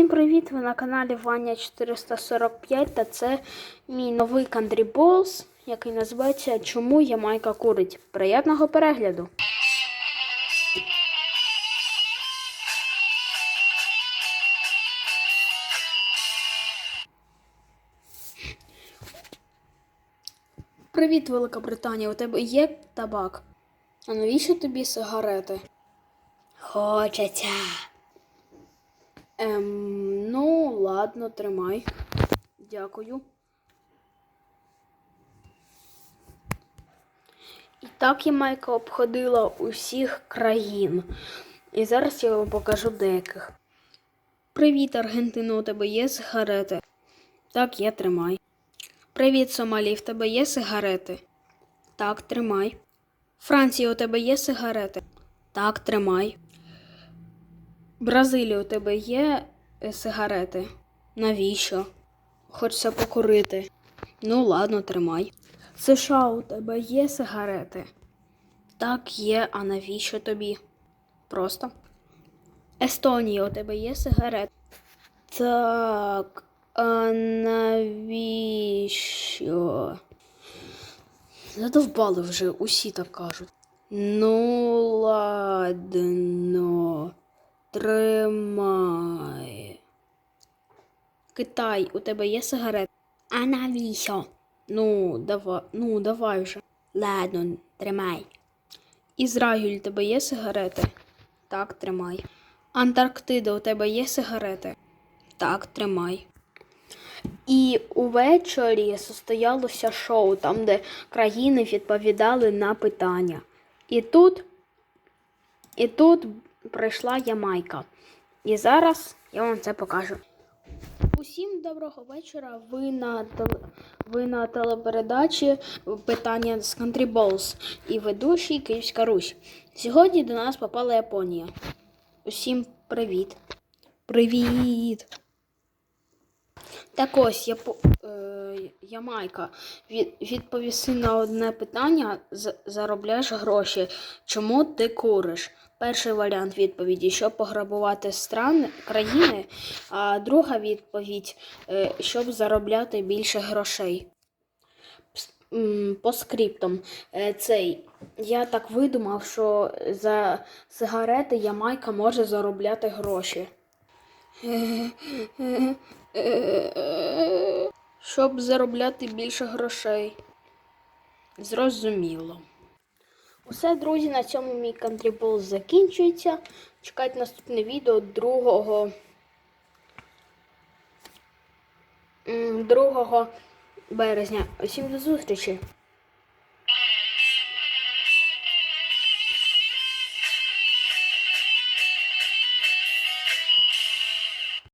Усім привіт! Ви на каналі Ваня 445 та це мій новий Country Balls, який називається Чому Ямайка курить. Приємного перегляду! Привіт, Велика Британія. У тебе є табак? А навіщо тобі сигарети? Хочеться. Ем, ну, ладно, тримай. Дякую. І так Ямайка обходила усіх країн. І зараз я вам покажу деяких. Привіт, Аргентино, у тебе є сигарети? Так, є, тримай. Привіт, Сомалі, в тебе є сигарети? Так, тримай. Франція, у тебе є сигарети? Так, тримай. Бразилія, у тебе є е, сигарети? Навіщо? Хочеться покурити. Ну, ладно, тримай. США, у тебе є сигарети? Так, є, а навіщо тобі? Просто. Естонія, у тебе є сигарети? Так, а навіщо? Задовбали вже, усі так кажуть. Ну, ладно. Тримай. Китай, у тебе є сигарет? А навіщо? Ну, давай, ну, давай вже. Ладно, тримай. Ізраїль, у тебе є сигарети? Так, тримай. Антарктида, у тебе є сигарети? Так, тримай. І увечері состоялося шоу, там, де країни відповідали на питання. І тут, і тут прийшла Ямайка. І зараз я вам це покажу. Усім доброго вечора. Ви на, ви на телепередачі питання з Country Balls і ведучий Київська Русь. Сьогодні до нас попала Японія. Усім привіт. Привіт! Так ось Япо... е, Ямайка. Від... Відповіси на одне питання, заробляєш гроші. Чому ти куриш? Перший варіант відповіді, щоб пограбувати страни, країни, а друга відповідь, е, щоб заробляти більше грошей. По скриптам. Е, Цей. Я так видумав, що за сигарети Ямайка може заробляти гроші. Щоб заробляти більше грошей. Зрозуміло. Усе, друзі, на цьому мій контрибул закінчується. Чекайте наступне відео 2 м, 2 березня. Усім до зустрічі!